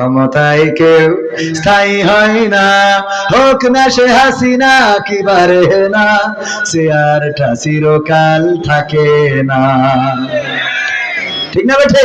ক্ষমতায় কেউ স্থায়ী হয় না। হোক না সে হাসিনা, কি বারে না, সে আর চিরকাল থাকে না। ঠিক না বেঠে?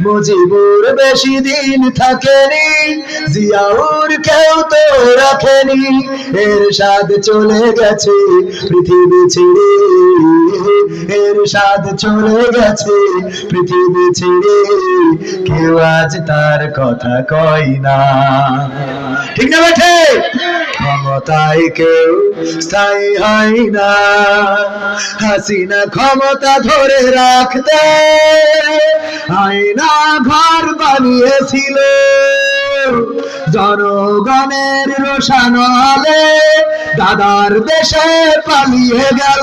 মুজিবুর বেশি দিন থাকেনি, জিয়াউর কেউ তো রাখেনি। এর স্বাদ চলে গেছে পৃথিবী ছেড়ে। এর স্বাদ চলে গেছে পৃথিবী ছেড়ে। কেউ আজ তার কথা কয় না। ঠিক না বেঠে? ক্ষমতায় কেউ স্থায়ী হয় না। হাসিনা ক্ষমতা ধরে রাখতে আয়না ঘর বানিয়েছিল। জনগণের রোশানলে দাদার দেশে পালিয়ে গেল।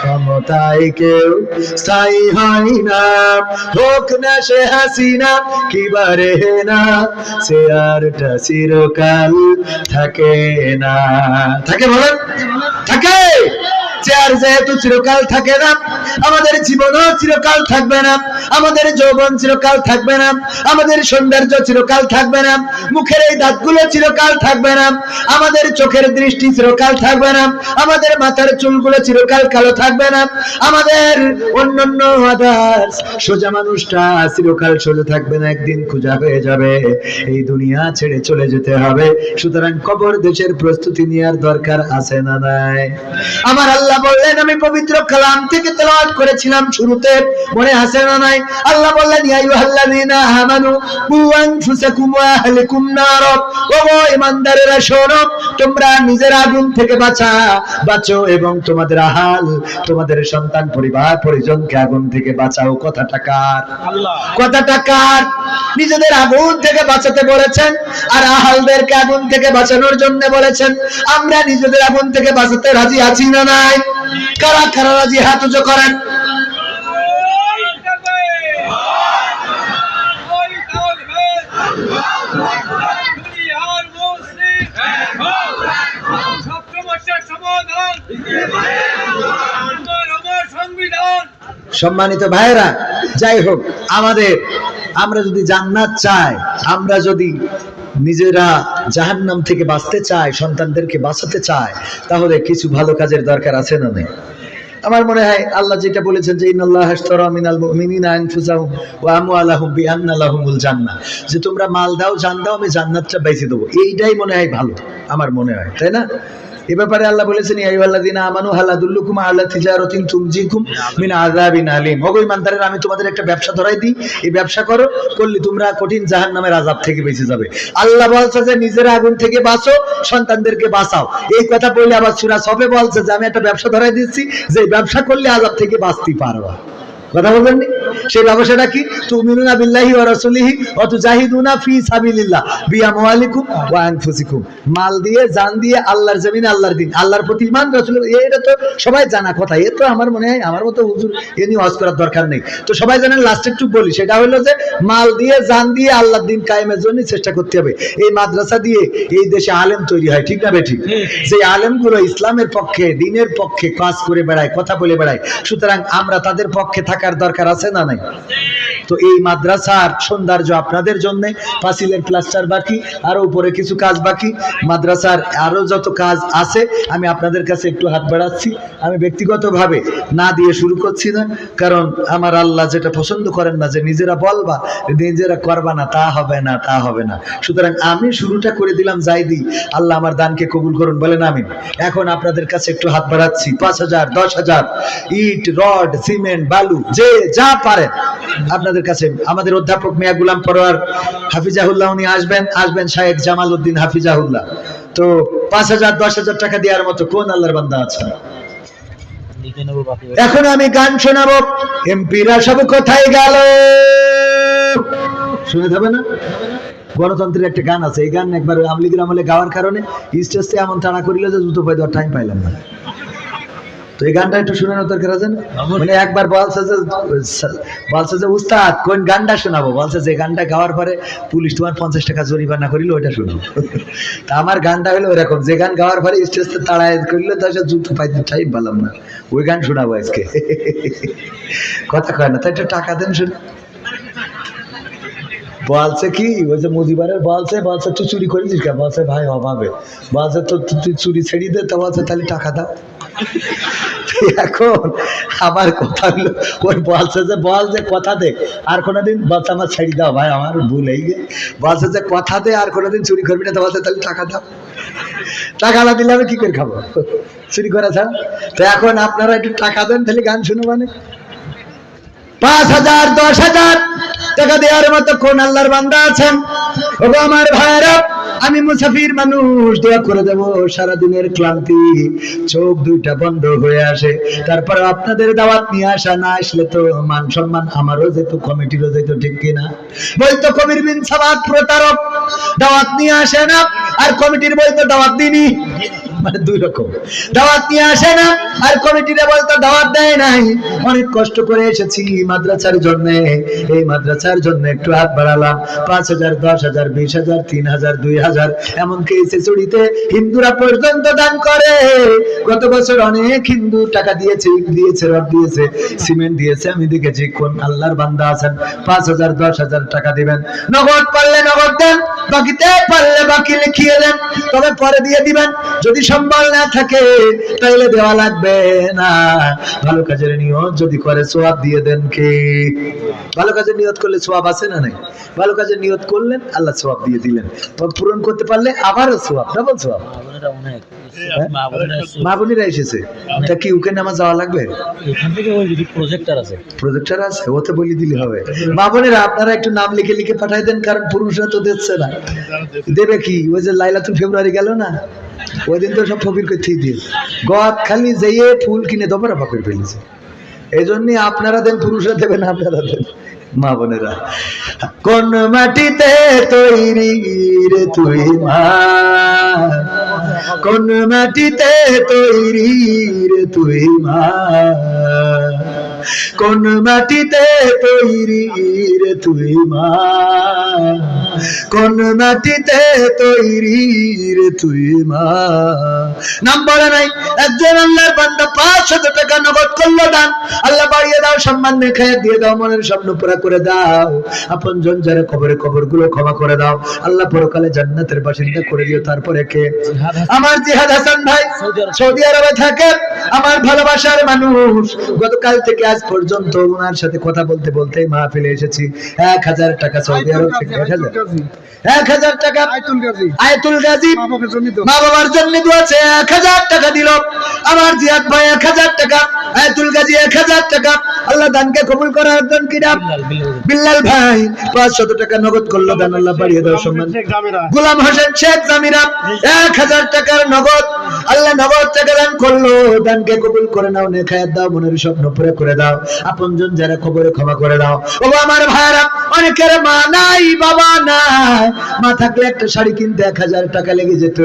ক্ষমতায় কেউ স্থায়ী হয় না। হোক না সে হাসিনা, কি বারে না, সে আরটা চিরকাল থাকে না। থাকে বলেন? থাকে! চেয়ার যেহেতু চিরকাল থাকে না, আমাদের জীবনও চিরকাল থাকবে না, আমাদের যৌবন চিরকাল থাকবে না, আমাদের সৌন্দর্য চিরকাল থাকবে না, মুখের এই দাঁতগুলো চিরকাল থাকবে না, আমাদের চোখের দৃষ্টি চিরকাল থাকবে না, আমাদের মাথার চুলগুলো চিরকাল কালো থাকবে না, আমাদের অন্যান্য আদার্স সোজা মানুষটা চিরকাল সোজা থাকবে না, একদিন খোঁজা হয়ে যাবে, এই দুনিয়া ছেড়ে চলে যেতে হবে, সুতরাং কবর দেশের প্রস্তুতি নেওয়ার দরকার আছে না নাই? আমার আল্লাহ বললেন আমি পবিত্র কালাম থেকে তেলাওয়াত করেছিলাম শুরুতে। মনে আছে না নাই? আল্লাহ বললেন ইয়া আইয়ুহাল্লাযীনা আমানু কু আনফুসাকুম ওয়া আহলিকুম নার। ও গো ঈমানদারেরা শোনো তোমরা নিজের আগুন থেকে বাঁচা বাঁচো এবং তোমাদের আহাল তোমাদের সন্তান পরিবার পরিজনকে আগুন থেকে বাঁচাও। কথাটা কার? কথাটা কার? নিজেদের আগুন থেকে বাঁচাতে বলেছেন আর আহালদেরকে আগুন থেকে বাঁচানোর জন্য বলেছেন। আমরা নিজেদের আগুন থেকে বাঁচাতে রাজি আছি না নাই? কারা কারা রাজি হাত উঁচু করেন? সম্মানিত ভাইয়েরা, যাই হোক, আমাদের, আমরা যদি জান্নাত চাই, আমরা যদি নিজেরা জাহান্নাম থেকে বাঁচতে চায়, সন্তানদেরকে বাঁচাতে চায়, তাহলে কিছু ভালো কাজের দরকার আছে না নেই? আমার মনে হয় আল্লাহ যেটা বলেছেন যে জান্নাহ। যে, তোমরা মাল দাও, জান দাও, আমি জান্নাতটা বেঁচে দেবো। এইটাই মনে হয় ভালো, আমার মনে হয়, তাই না? এ ব্যাপারে আল্লাহ বলেছেন, ইয়া আইয়ুহাল্লাযীনা আমানু, হাল আদুল্লুকুম আলা তিজারাতিন তুমজিকুম মিন আযাবিন আলিম। ওগো ইমানদারেরা আমি তোমাদের একটা ব্যবসা ধরাই দিই। এই ব্যবসা করো, করলে তোমরা কঠিন জাহান্নামের আযাব থেকে বেঁচে যাবে। আল্লাহ বলছে যে, নিজের আগুন থেকে বাঁচো, সন্তানদেরকে বাঁচাও। এই কথা বলে আবার সূরা সবে বলছে যে, আমি একটা ব্যবসা ধরাই দিচ্ছি, যে ব্যবসা করলে আযাব থেকে বাঁচতে পারবা। কথা বলবেন সেই ব্যবসাটা কি? তুমিনুনা বিল্লাহি ওয়া রাসূলিহি ওয়া তুজাহিদুনা ফি সাবিলিল্লাহ। বিআমওয়ালিকুম ওয়া আনফুসিকুম। মাল দিয়ে, জান দিয়ে আল্লাহর জমিনে আল্লাহর দিন। আল্লাহর প্রতি ঈমান রাসূলের এটা তো সবাই জানা কথা। এ তো আমার মনে হয় আমার মতো হুজুর এ নিয়ে ওয়াজ করার দরকার নেই। তো সবাই জানেন লাস্টে একটু বলি। সেটা হলো যে, মাল দিয়ে, জান দিয়ে আল্লাহর দিন কায়েমের জন্য চেষ্টা করতে হবে। এই মাদ্রাসা দিয়ে এই দেশে আলেম তৈরি হয়। ঠিক না বেঠিক যে আলেমগুলো ইসলামের পক্ষে, দিনের পক্ষে কাজ করে বেড়ায়, কথা বলে বেড়ায়। সুতরাং আমরা তাদের পক্ষে থাকার দরকার আছে না না নাই? তো এই মাদ্রাসার সৌন্দর্য আপনাদের জন্য পাঁচিলের প্লাস্টার বাকি, আরও উপরে কিছু কাজ বাকি, মাদ্রাসার আরও যত কাজ আছে, আমি আপনাদের কাছে একটু হাত বাড়াচ্ছি। আমি ব্যক্তিগতভাবে না দিয়ে শুরু করছি না, কারণ আমার আল্লাহ যেটা পছন্দ করেন না, যে নিজেরা বলবা, নিজেরা করবা না, তা হবে না, তা হবে না। সুতরাং আমি শুরুটা করে দিলাম, যাই দিই। আল্লাহ আমার দানকে কবুল করুন, বলেন আমি এখন আপনাদের কাছে একটু হাত বাড়াচ্ছি, পাঁচ হাজার, দশ হাজার, ইট, রড, সিমেন্ট, বালু, যে যা পারেন আপনাদের কাছে আমাদের অধ্যাপক মিয়া গুলাম পরোয়ার হাফিজাহুল্লাহ উনি আসবেন আসবেন শাহেক জামাল উদ্দিন হাফিজাহুল্লাহ। তো পাঁচ হাজার, দশ হাজার টাকা দেওয়ার মতো কোন আল্লাহর বান্দা আছে? এখন আমি গান শোনাবো। এমপিরা সব কোথায় গেল? শুনে যাবে না? গণতন্ত্রের একটা গান আছে, এই গান একবার আমলিগের আমলে গাওয়ার কারণে স্টেজে এমন তাড়া করিল যে জুতো পাই দেওয়ার টাইম পাইলাম না। তো এই গানটা একটু শোনানোর দরকার আছে না মানে একবার বলছে যে বলছে যে উস্তাদ কোন গানটা শোনাবো? বলছে যে গানটা গাওয়ার পরে পুলিশ তোমার পঞ্চাশ টাকা জরিমানা করিল ওইটা শোনাবো। তা আমার গানটা হলো ওরকম যে গান গাওয়ার পরে স্টেজে তাড়ায় করলে তো সে জুতো পাইতে টাইম পেলাম না। ওই গান শোনাবো আজকে। কথা কয় না তাই একটু টাকা দেন শুনে। বলছে কি ওই যে মুদিবারের বলছে বলছে তুই চুরি করেছিস কে বলছে ভাই অভাবে। বলছে তো তুই চুরি ছেড়ে দে। তো বলছে তাহলে টাকা দাও। এখন আমার কথা হলো ওই বলছে যে, বল যে কথা দে। আর কোনোদিন বলছে আমার ছেড়ে দাও ভাই, আমার ভুল হয়ে গে বলছে যে, কথা দে, আর কোনোদিন চুরি করবি না। তো বলছে, তাহলে টাকা দাও। টাকা না দিলে আমি কি করে খাব? চুরি করা ছাড়া তো এখন আপনারা একটু টাকা দেন, তাহলে গান শুনো মানে পাঁচ হাজার, দশ হাজার। টাকা দেওয়ার মতো কোন আল্লাহর বান্দা আছেন? ওগো আমার ভাইরা আমি মুসাফির মানুষ, দোয়া করে দেব, সারাদিনের ক্লান্তি, চোখ দুইটা বন্ধ হয়ে আসে। তারপর আপনাদের দাওয়াত নিয়ে আসা না আসলে তো মান সম্মান আমারও যেত কমিটিরও যেত ঠিক কিনা। বলতো কবির বিন সাবাদ প্রতারক, দাওয়াত নিয়ে আসে না, আর কমিটির বলতো দাওয়াত দিনি হিন্দুরা পর্যন্ত দান করে। গত বছর অনেক হিন্দু টাকা দিয়েছে দিয়েছে, রড দিয়েছে, সিমেন্ট দিয়েছে। আমি দেখেছি কোন আল্লাহর বান্দা আছেন। পাঁচ হাজার, দশ হাজার টাকা দিবেন। নগদ পারলে নগদ দেন। বাকিতে পারলে বাকি লিখিয়ে দেন তবে পরে দিয়ে দিবেন। যদি সম্বল না থাকে তাইলে দেওয়া লাগবে না। ভালো কাজের নিয়ত যদি করে সোয়াব দিয়ে দেন কে? ভালো কাজের নিয়ত করলে সোয়াব আছে না নাই? ভালো কাজের নিয়ত করলেন আল্লাহ সোয়াব দিয়ে দিলেন। তবে পূরণ করতে পারলে আবারও সোয়াব ডাবল সোয়াব। মা বোনেরা এসেছে। তা কি উকে নামা যাওয়া লাগবে? আছে। প্রজেক্টর আছে ওতে বলি দিলে হবে। মা বোনেরা আপনারা একটু নাম লিখে লিখে পাঠাই দেন কারণ পুরুষরা তো দিচ্ছে না। দেবে কি? ওই যে লাইলাতুল ফেব্রুয়ারি গেল না। ওই দিন তো সব ফকির করতেই দিয়ে গদ খালি যেয়ে ফুল কিনে দোপরা ফকির ফেলেছে। এই জন্যই আপনারা দেন, পুরুষরা দেবেন আপনারা দেন। মা বোনেরা, কোন মাটিতে তৈরি রে তুই মা? কোন মাটিতে তৈরি রে তুই মা? কোন মাটিতে তৈরি রে তুই মা? কোন মাটিতে তৈরি রে তুই মা? নাম বলে নাই একজন আল্লাহর বান্দা পাঁচশত টাকা নগদ করল দান। আল্লাহ বাড়িয়ে দাও সম্মান রেখে দিয়ে দাও মনের স্বপ্ন পুরা করে দাও। আপন জন যারা কবরে কবরগুলো ক্ষমা করে দাও। আল্লাহ পরকালে জান্নাতের বাসিন্দা করে দিও তারপরে কে আমার জিহাদ হাসান ভাই সৌদি আরবে। থাকে আমার ভালোবাসার মানুষ। গতকাল থেকে আজ পর্যন্ত ওনার সাথে কথা বলতে বলতে মাহফিলে এসেছি। এক হাজার টাকা সৌদি আরব থেকে এক হাজার। এক হাজার টাকা আয়তুল গাজী। মা বাবার জন্য দোয়াছে এক হাজার টাকা দিল। আমার জিয়াদ ভাই এক হাজার টাকা আয়তুল গাজী এক হাজার টাকা। আল্লাহ দানকে কবুল করার কিনা বিল্লাল ভাই পাঁচশত টাকা নগদ করল দান আল্লাহ বাড়িয়ে সম্মান। গোলাম হোসেন শেখ জামিরা এক হাজার টাকার নগদ। আল্লাহ নগদ টাকা দান করল দানকে কবুল করে নাও নেখায়াত দাও মনের স্বপ্ন পুরে করে দাও। আপনজন যারা খবরে ক্ষমা করে দাও। ও আমার ভাইরা অনেকের মা নাই, বাবা নাই। মা থাকলে একটা শাড়ি কিনতে এক হাজার টাকা লেগে যেত।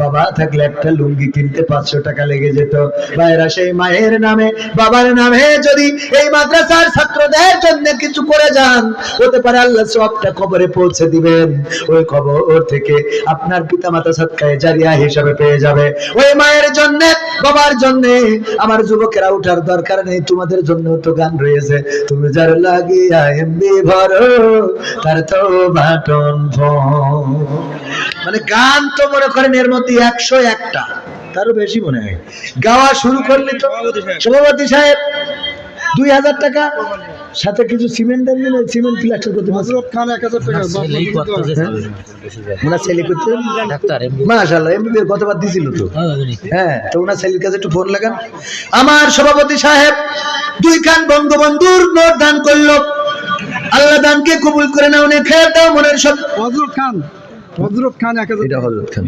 বাবা থাকলে একটা লুঙ্গি কিনতে পাঁচশো টাকা লেগে যেত। ভাইরা সেই মায়ের নামে, বাবার নামে যদি এই মাদ্রাসার ছাত্রদের জন্য কিছু করে যান, হতে পারে আল্লাহ সবটা খবরে পৌঁছে দিবেন। ওই খবর থেকে আপনার পিতা মাতা সৎকায় জারিয়া হিসাবে পেয়ে যাবে। ওই মায়ের জন্য, বাবার জন্য, আমার যুবকেরা উঠার দরকার নেই, তোমাদের জন্য তো গান রয়েছে। তুমি যার লাগিয়া এমনি ভরো, তার তো বাটন ফোন মানে গান তো মনে করেন এর মধ্যে একশো একটা তারও বেশি মনে হয়। গাওয়া শুরু করলে তো সভাপতি সাহেব। দুই হাজার টাকা সাথে কিছু সিমেন্ট দেন দিলে সিমেন্ট প্লাস্টার করতে হজরত খান এক হাজার টাকা। ওনার ছেলে করতে? মাশাল্লাহ এমবি। গতবার দিছিল তো। হ্যাঁ, হ্যাঁ তো ওনার ছেলের কাছে একটু ফোন লাগান। আমার সভাপতি সাহেব দুই খান বঙ্গবন্ধুর নোট দান করল। আল্লাহ দানকে কবুল করে নাও নে সব হজরত খান হজরত খান এক হাজার এটা হজরত খান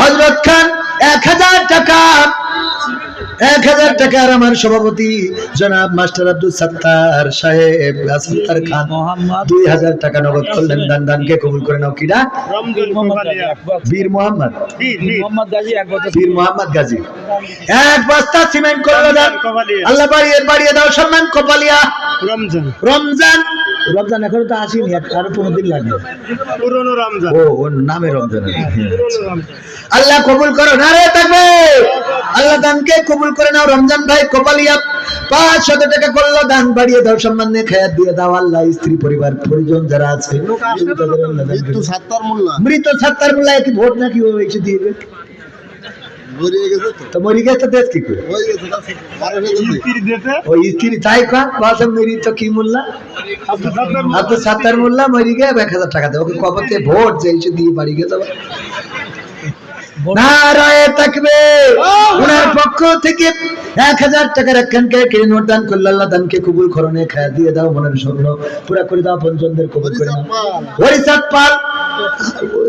হজরত খান এক হাজার টাকা। এক হাজার টাকার আমার সভাপতি জনাব মাস্টার আব্দুল সত্তার সাহেব সত্তার খান। দুই হাজার টাকা নগদ করলেন দান দানকে কবুল করে নাও বছর। বীর মোহাম্মদ। বীর মোহাম্মদ গাজী। এক বস্তা সিমেন্ট করল দান আল্লাহ বাড়িয়ে বাড়িয়ে দাও সম্মান কপালিয়া। রমজান। রমজান রমজান এখনও তো আসেনি আরও পনেরো দিন লাগবে পুরনো রমজান। ও ওর নামে রমজান। পুরনো রমজান। আল্লাহ কবুল করো না রে থাকবে। আল্লাহ দানকে কবুল করে নাও রমজান ভাই কপালিয়া। পাঁচ শত টাকা করল দান বাড়িয়ে দাও সম্মান নিয়ে খেয়াত দিয়ে দাও। আল্লাহ স্ত্রী পরিবার পরিজন যারা আছে করুন। সাত্তার মোল্লা মৃত সাত্তার কি ভোট নাকি ও এসে দিয়ে তো। তো মরি গেছে দেশ কি করে? ওই স্ত্রী তাই মেরি তো কি আব্দুল সাত্তার মোল্লা মরি গিয়ে এক হাজার টাকা দেবে ওকে কবতে ভোট দিয়ে বাড়ি গেছে নারায় থাকবে ওনার পক্ষ থেকে এক হাজার টাকার একখানকে কিনে নোট দান করল আল্লাহ দানকে কবুল খায়া দিয়ে দাও মনের স্বপ্ন পুরা করে দাও পঞ্চমদের কবুল করে দাও হরিচাঁদ পাল?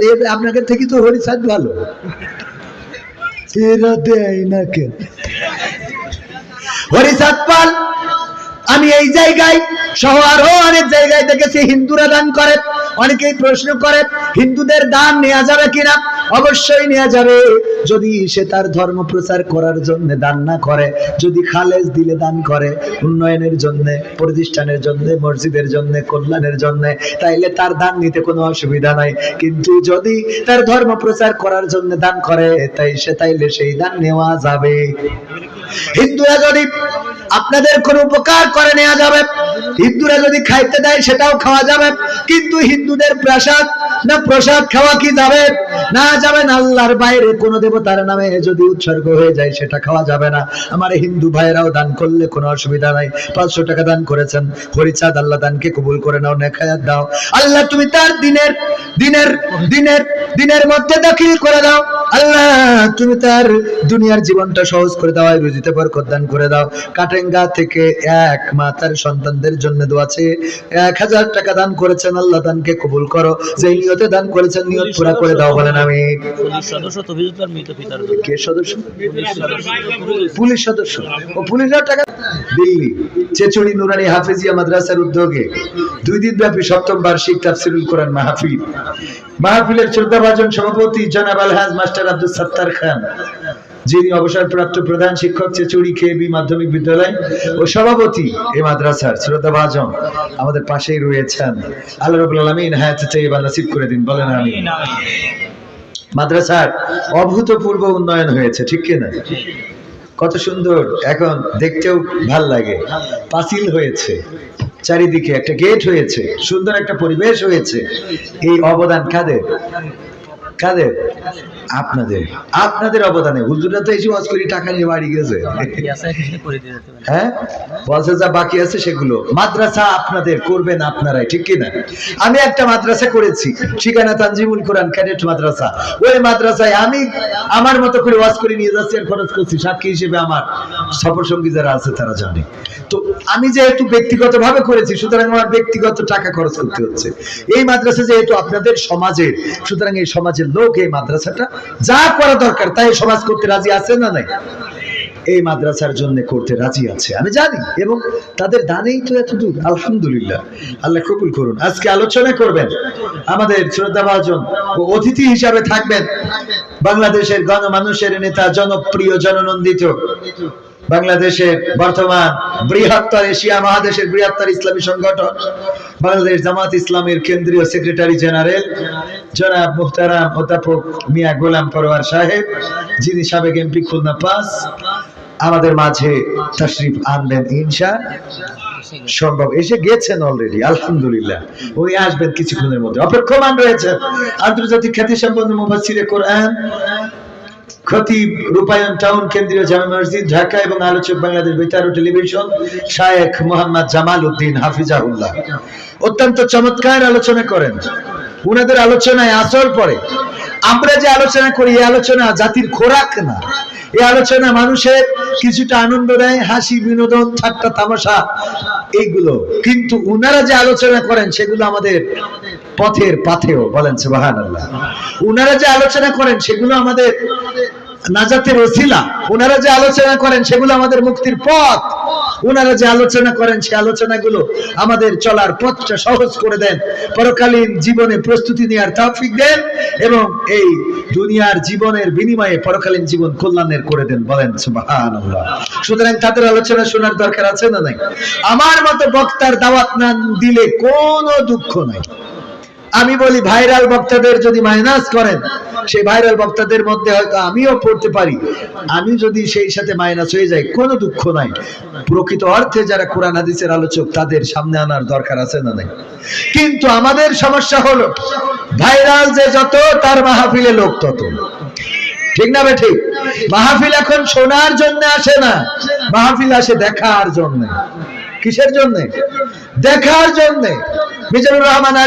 এ আপনাকে থেকে তো হরিচাঁদ ভালো। এরা দেয় না কেন হরিচাঁদ পাল আমি এই জায়গায় সহ আরও অনেক জায়গায় দেখেছি হিন্দুরা দান করে, অনেকেই প্রশ্ন করে, হিন্দুদের দান নেওয়া যাবে কিনা? অবশ্যই নেওয়া যাবে। যদি সে তার ধর্ম প্রচার করার জন্য দান না করে, যদি খালেজ দিলে দান করে, উন্নয়নের জন্য, প্রতিষ্ঠানের জন্য, মসজিদের জন্য, কল্যাণের জন্য, তাইলে তার দান নিতে কোনো অসুবিধা নাই। কিন্তু যদি তার ধর্ম প্রচার করার জন্য দান করে, তাই সে তাইলে সেই দান নেওয়া যাবে। হিন্দুরা যদি আপনাদের কোনো উপকার করে নেওয়া যাবে। হিন্দুরা যদি খাইতে দেয়, সেটাও খাওয়া যাবে। কিন্তু হিন্দুদের প্রসাদ না প্রসাদ খাওয়া কি যাবে? না যাবে না আল্লাহর বাইরে কোন দেবতার নামে যদি উৎসর্গ হয়ে যায় সেটা খাওয়া যাবে না। আমার হিন্দু ভাইয়েরাও দান করলে কোনো অসুবিধা নাই। পাঁচশো টাকা দান করেছেন। হরিচাঁদ, আল্লাহ দানকে কবুল করে নাও নেখায়াত দাও। আল্লাহ তুমি তার দিনের দিনের দিনের দিনের মধ্যে দাখিল করে দাও। আল্লাহ তুমি তার দুনিয়ার জীবনটা সহজ করে দাও আর রুজিতে বরকত দান করে দাও। কাটেঙ্গা থেকে এক মা তার সন্তানদের জন্য দোয়াছে এক হাজার টাকা দান করেছেন। আল্লাহ দানকে কবুল করো। যে নিয়তে দান করেছেন নিয়ত পুরা করে দাও বলেন আমি। পুলিশ সদস্য। কে পুলিশ ও পুলিশের টাকা দিল্লি চেচুড়ি নুরানি হাফিজিয়া মাদ্রাসার উদ্যোগে দুই দিন ব্যাপী সপ্তম বার্ষিক তাফসিরুল কোরআন মাহফিল। মাহফিলের চোদ্দ ভাজন সভাপতি জনাব আলহাজ মাস্টার আব্দুল সত্তার খান। যিনি অবসরপ্রাপ্ত প্রধান শিক্ষক চেচুড়ি কেবি মাধ্যমিক বিদ্যালয় ও সভাপতি এই মাদ্রাসার শ্রদ্ধাভাজন আমাদের পাশেই রয়েছেন। আল্লাহ রবুল আলমিন হায়াত চাইবা নসিব করে দিন, বলেন আমি মাদ্রাসার অভূতপূর্ব উন্নয়ন হয়েছে, ঠিক কিনা কত সুন্দর, এখন দেখতেও ভালো লাগে। পাঁচিল হয়েছে, চারিদিকে একটা গেট হয়েছে, সুন্দর একটা পরিবেশ হয়েছে। এই অবদান কাদের? কাদের? আপনাদের আপনাদের অবদানে। হুজুরা তো এসে ওয়াজ করি টাকা নিয়ে বাড়ি গেছে। হ্যাঁ? বলছে যা বাকি আছে সেগুলো। মাদ্রাসা আপনাদের করবেন আপনারাই ঠিক কি না? আমি একটা মাদ্রাসা করেছি ঠিকানা তানজিমুল কোরআন ক্যাডেট মাদ্রাসা। ওই মাদ্রাসায় আমি আমার মতো করে ওয়াজ করে নিয়ে যাচ্ছি আর খরচ করছি। সাক্ষী হিসেবে আমার সফর সঙ্গী যারা আছে তারা জানে। তো আমি যেহেতু ব্যক্তিগতভাবে করেছি সুতরাং আমার ব্যক্তিগত টাকা খরচ করতে হচ্ছে। এই মাদ্রাসা যেহেতু আপনাদের সমাজের সুতরাং এই সমাজের লোক এই মাদ্রাসাটা যা করা দরকার, তাই সমাজ করতে রাজি আছে না নাই? এই মাদ্রাসার জন্য করতে রাজি আছে, আমি জানি, এবং তাদের দানেই তো এত দূর আলহামদুলিল্লাহ। আল্লাহ কবুল করুন। আজকে আলোচনা করবেন আমাদের শ্রদ্ধাভাজন ও অতিথি হিসাবে থাকবেন বাংলাদেশের গণমানুষের নেতা, জনপ্রিয়, জননন্দিত, বাংলাদেশের বর্তমান বৃহত্তর এশিয়া মহাদেশের বৃহত্তর ইসলামী সংগঠন বাংলাদেশ জামাত ইসলামের কেন্দ্রীয় সেক্রেটারি জেনারেল জনাব মুহতারাম অধ্যাপক মিয়া গোলাম পরোয়ার সাহেব, যিনি সাবেক এমপি খুলনা পাস, আমাদের মাঝে তশরিফ আনবেন ইনশা। সম্ভব, এসে গেছেন অলরেডি আলহামদুলিল্লাহ। উনি আসবেন কিছুক্ষণের মধ্যে। অপেক্ষমান রয়েছেন। আন্তর্জাতিক খ্যাতি সম্পন্ন মুফাসসিরে কোরআন বাংলাদেশ টেলিভিশন, শায়েখ মোহাম্মদ জামাল উদ্দিন অত্যন্ত চমৎকার আলোচনা করেন। উনাদের আলোচনায় পরে, আমরা যে আলোচনা করি, এই আলোচনা জাতির খোরাক না। এই আলোচনা মানুষের কিছুটা আনন্দ দেয়, হাসি, বিনোদন, ঠাট্টা, তামাশা, এইগুলো। কিন্তু উনারা যে আলোচনা করেন, সেগুলো আমাদের পথের পাথেও বলেন সুবাহান আল্লাহ উনারা যে আলোচনা করেন, সেগুলো আমাদের নাজাতের ওসিলা। ওনারা যে আলোচনা করেন, সেগুলো আমাদের মুক্তির পথ। ওনারা যে আলোচনা করেন, সে আলোচনাগুলো আমাদের চলার পথটা সহজ করে দেন। পরকালীন জীবনে প্রস্তুতি নেওয়ার তৌফিক দেন এবং এই দুনিয়ার জীবনের বিনিময়ে পরকালীন জীবন কল্যাণের করে দেন বলেন সুতরাং তাদের আলোচনা শোনার দরকার আছে না নাই? আমার মতো বক্তার দাওয়াত না দিলে কোনো দুঃখ নাই। আমি বলি ভাইরাল বক্তাদের যদি মাইনাস করেন, সেই ভাইরাল বক্তাদের মধ্যে হয়তো আমিও পড়তে পারি। আমি যদি সেই সাথে মাইনাস হয়ে যাই, কোনো দুঃখ নাই। প্রকৃত অর্থে যারা কোরআন হাদিসের আলোচক, তাদের সামনে আনার দরকার আছে না নাই? কিন্তু আমাদের সমস্যা হলো ভাইরাল যে যত, তার মাহফিলে লোক তত। ঠিক না বে ঠিক মাহফিল এখন শোনার জন্য আসে না। মাহফিল আসে দেখার জন্য। কিসের জন্য? দেখার জন্য। মিজানুর রহমান